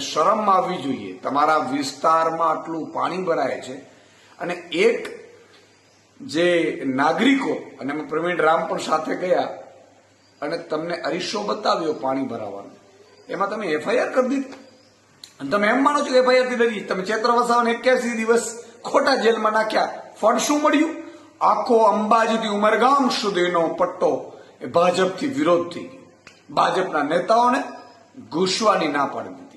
શરમ આવવી જોઈએ. તમારા વિસ્તારમાં આટલું પાણી ભરાય છે. અને એક જે નાગરિકો, અને અમે પ્રવીણ રામ પણ સાથે ગયા, અને તમને અરીસો બતાવ્યો પાણી ભરાવાનો. એમાં તમે એફઆઈઆર કરી દીધી. અને તમે એમ માનો છો એફઆઈઆર ડરી તમે ચેત્ર વસાવાને એક્યાસી દિવસ ખોટા જેલમાં નાખ્યા. ફળ શું મળ્યું? આખો અંબાજીથી ઉમરગામ સુધીનો પટ્ટો એ ભાજપથી વિરોધ થઈ ગયો. ભાજપના નેતાઓને ઘૂસવાની ના પાડી દીધી.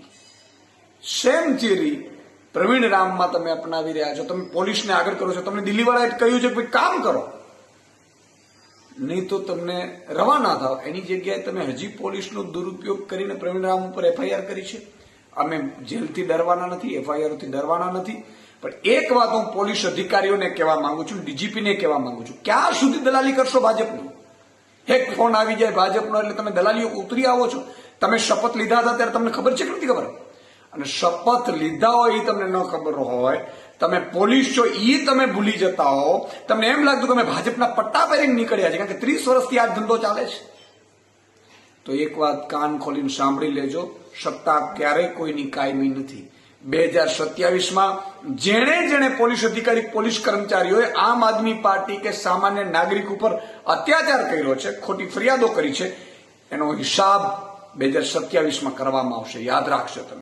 સેમ થિયરી પ્રવીણ રામમાં તમે અપનાવી રહ્યા છો. તમે પોલીસને આગળ કરો છો. તમને દિલ્હીવાળાએ કહ્યું છે કે કામ કરો. નહીં તો તમને રવાના થાવ. એની જગ્યાએ તમે હજી પોલીસનો દુરુપયોગ કરીને પ્રવીણ રામ ઉપર એફઆઈઆર કરી છે. અમે જેલથી ડરવાના નથી એફઆઈઆરથી ડરવાના નથી. પણ એક વાત હું પોલીસ અધિકારીઓને કહેવા માંગુ છું, ડીજીપીને કહેવા માંગુ છું. ક્યાં સુધી દલાલી કરશો ભાજપનું? એક ફોન આવી જાય ભાજપનો, એટલે તમે દલાલીઓ ઉતરી આવો છો. તમે શપથ લીધા હતા ત્યારે તમને ખબર છે કે નથી ખબર? અને શપથ લીધા હોય એ તમને ન ખબર હોય, તમે પોલીસ છો એ તમે ભૂલી જતા હો. તમને એમ લાગતું કે અમે ભાજપના પટ્ટા પહેરીને નીકળ્યા છે કારણ કે ત્રીસ વર્ષથી આ ધંધો ચાલે છે. તો એક વાત કાન ખોલીને સાંભળી લેજો, સત્તા ક્યારેય કોઈની કાયમી નથી. બે હજાર સત્યાવીસમાં જેણે જેણે પોલીસ અધિકારી, પોલીસ કર્મચારીઓએ આમ આદમી પાર્ટી કે સામાન્ય નાગરિક ઉપર અત્યાચાર કર્યો છે, ખોટી ફરિયાદો કરી છે, એનો હિસાબ બે હજાર સત્યાવીસમાં કરવામાં આવશે. યાદ રાખશો તમે.